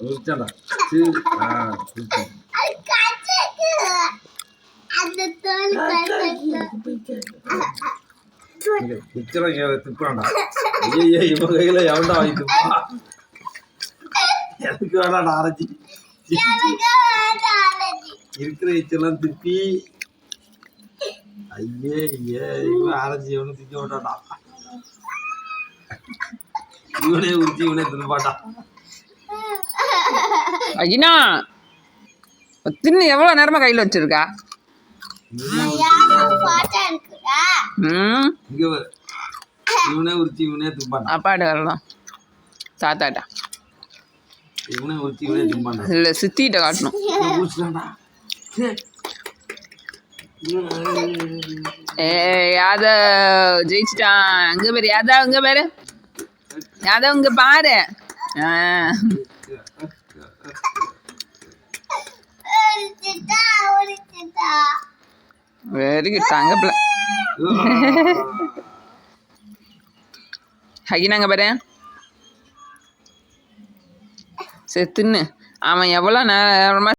உரிச்சாண்டா சீ ஆ உரிச்சு அது கச்சக்கு. ஐயோ இவன் கையில எவன்டா வாங்கி திப்பா எனக்கு வேணாடா அரைச்சி இருக்கிற இச்செல்லாம் திப்பி ஐயே ஐயே இவன் அரைச்சி இவனு திக்க மாட்டான்டா இவனே உரிச்சு இவனே தின்னுப்பாட்டான் ஐயா தின்னு எவ்வளோ நேரமாக கையில் வச்சிருக்கா. இவனே உரிச்சு இவனே திம்பான்டா அப்பாட்ட வரலாம் தாத்தாட்டா. இவனே உரிச்சு இவனே திம்பான்டா இல்லை சித்திகிட்ட காட்டணும். ஏ யாதவ் ஜெயிச்சிட்டான். அங்கே பேரு யாதவ் அங்கே பேரு. யாதவ் இங்கே பாரு. ஆ. வெரி குட் தாங்க ஹகினாங்க பாரு. சரி தின்னு. அவன் எவ்வளோ நேரமாக